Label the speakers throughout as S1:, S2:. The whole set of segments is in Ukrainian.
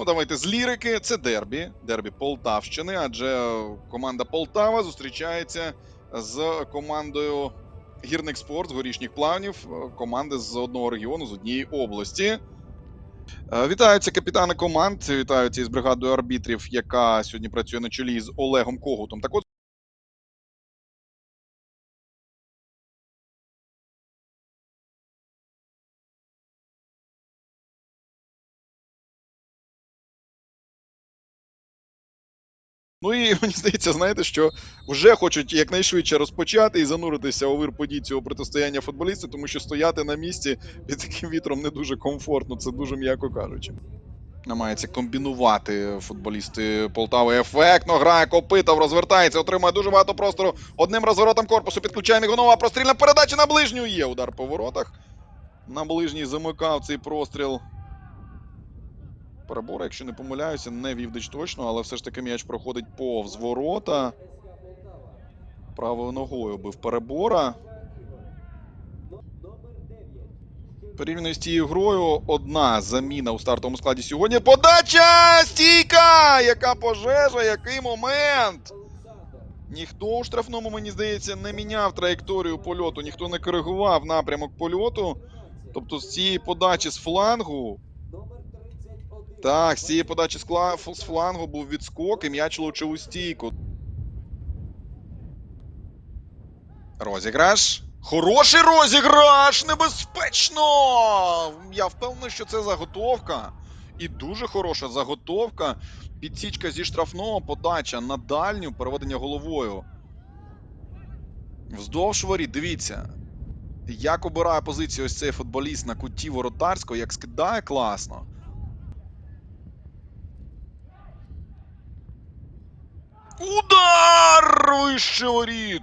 S1: Ну, давайте з лірики. Це дербі, дербі Полтавщини, адже команда Полтава зустрічається з командою Гірник Спорт з горішніх плавнів, е, команди з одного регіону, з однієї області. Е, Вітаються капітани команд, вітаються із бригадою арбітрів, яка сьогодні працює на чолі з Олегом Когутом. Так от Ну і мені здається, знаєте, що вже хочуть якнайшвидше розпочати і зануритися у вир подій цього протистояння футболістів, тому що стояти на місці під таким вітром не дуже комфортно, це дуже м'яко кажучи. Намагається комбінувати футболісти Полтави. Ефектно грає копитов, розвертається, отримує дуже багато простору. Одним розворотом корпусу підключає Мігунова. Прострільна передача на ближню є. Удар по воротах. На ближній замикав цей простріл. Перебор, якщо не помиляюся, не Вівдич точно, але все ж таки м'яч проходить повз ворота. Правою ногою бив перебора. Порівняно з тією грою, одна заміна у стартовому складі сьогодні. Подача! Стійка! Яка пожежа, який момент! Ніхто у штрафному, мені здається, не міняв траєкторію польоту, ніхто не коригував напрямок польоту. Тобто з цієї подачі з флангу так, з цієї подачі з, флангу був відскок і м'яч влучив у стійку. Розіграш. Хороший розіграш! Небезпечно! Я впевнений, що це заготовка. І дуже хороша заготовка. Підсічка зі штрафного, подача на дальню, переведення головою. Вздовж воріт, дивіться. Як обирає позицію ось цей футболіст на куті воротарського, як скидає класно. Удар! Вище воріт!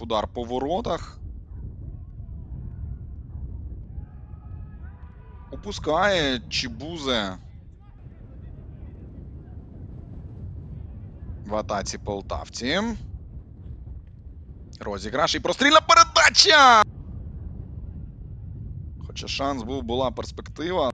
S1: Удар по воротах. Опускає Чібузе. В атаці полтавці. Розіграш і прострільна передача! Хоча шанс був, була перспектива.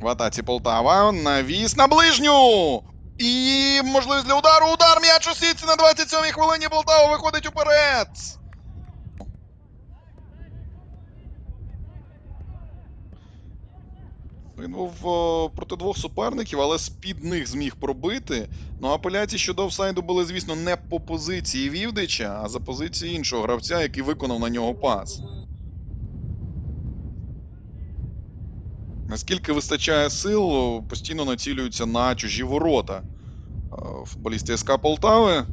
S1: В атаці Полтава. Навіс на ближню. І можливість для удару. Удар м'яч у сітці на 27-й хвилині. Полтава виходить уперед. Він був проти двох суперників, але з-під них зміг пробити. Ну, апеляції щодо офсайду були, звісно, не по позиції Вівдича, а за позиції іншого гравця, який виконав на нього пас. Наскільки вистачає сил, постійно націлюються на чужі ворота. Е, Футболісти СК Полтави.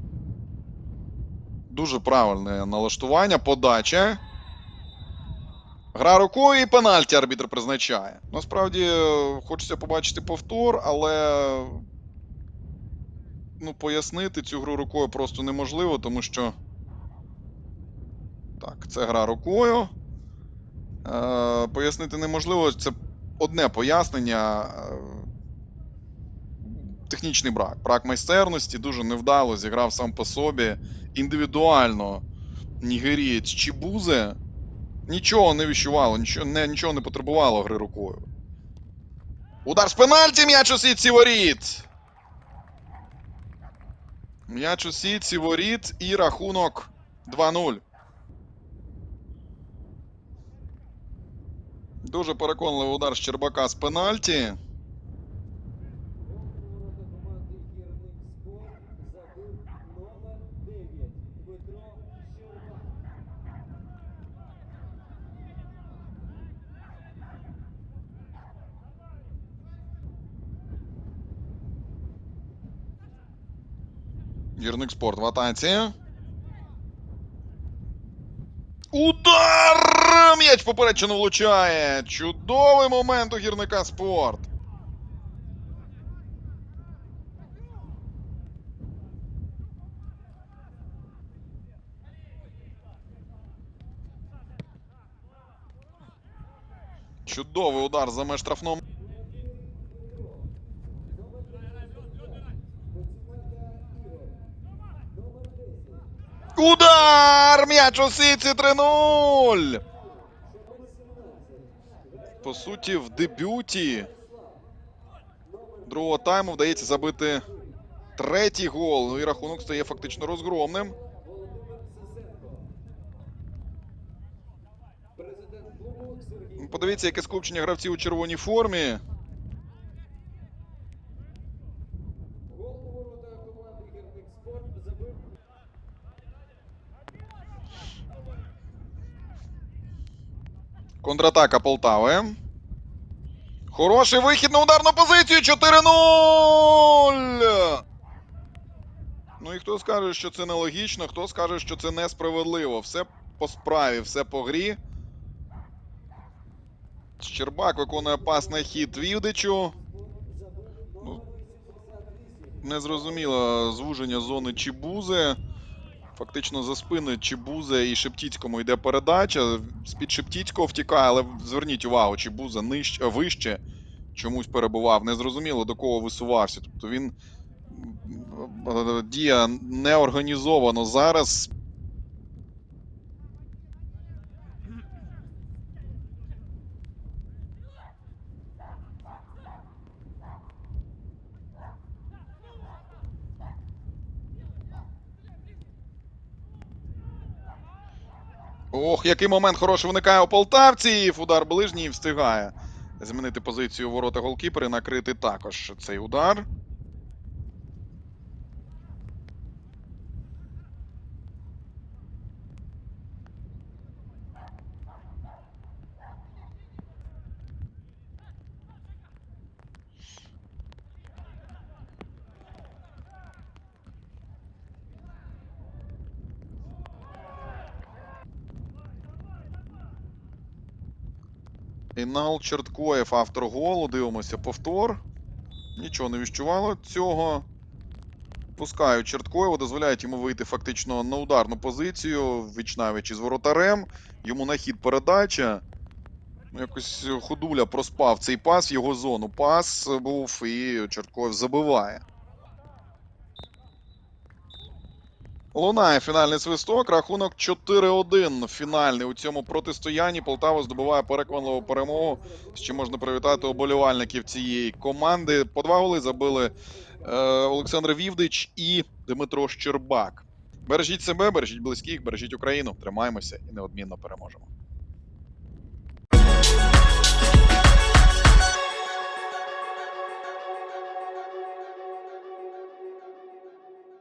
S1: Дуже правильне налаштування, подача. Гра рукою і пенальті арбітр призначає. Насправді е, хочеться побачити повтор, але ну, пояснити цю гру рукою просто неможливо, тому що. Так, це гра рукою. Е, пояснити неможливо. Це одне пояснення. е, Технічний брак. Брак майстерності дуже невдало зіграв сам по собі. Індивідуально нігерієць Чібузе нічого не віщувало, нічого не, нічого не потребувало гри рукою. Удар з пенальті, м'яч у сітці воріт. М'яч у сітці воріт і рахунок 2-0. Дуже переконливий удар Щербака з пенальті. Гірник спорт в атаці. Удар! М'яч поперечину влучає. Чудовий момент у гірника спорт. Чудовий удар за меж штрафного. Удар! М'яч у сітці 3-0! По суті, в дебюті другого тайму вдається забити третій гол. Ну і рахунок стає фактично розгромним. Подивіться, яке скупчення гравців у червоній формі.
S2: Гол у ворота команди Гірник Спорт забив
S1: Контратака Полтави. Хороший вихід на ударну позицію. 4-0. Ну і хто скаже, що це нелогічно, хто скаже, що це несправедливо. Все по справі, все по грі. Щербак виконує пас на хід Вівдичу. Ну, Незрозуміло звуження зони Чібузи. Фактично за спини Чебузе і Шептіцькому йде передача. З-під Шептіцького втікає, але зверніть увагу, Чебуза нижче, вище чомусь перебував. Незрозуміло до кого висувався. Тобто він діє неорганізовано зараз. Ох, який момент хороший виникає у полтавців. Удар ближній встигає змінити позицію ворота голкіпера і накрити також цей удар. Інал Черткоєв, автор голу. Дивимося повтор. Нічого не віщувало цього. Пускають Черткоєва, дозволяють йому вийти фактично на ударну позицію, вічнавич із воротарем. Йому на хід передача. Ну, якось Ходуля проспав цей пас його зону. Пас був і Черткоєв забиває. Лунає фінальний свисток. Рахунок 4-1. Фінальний у цьому протистоянні. Полтава здобуває переконливу перемогу. Чим можна привітати оболівальників цієї команди. По два голи забили е, Олександр Вівдич і Дмитро Щербак. Бережіть себе, бережіть близьких, бережіть Україну. Тримаємося і неодмінно переможемо.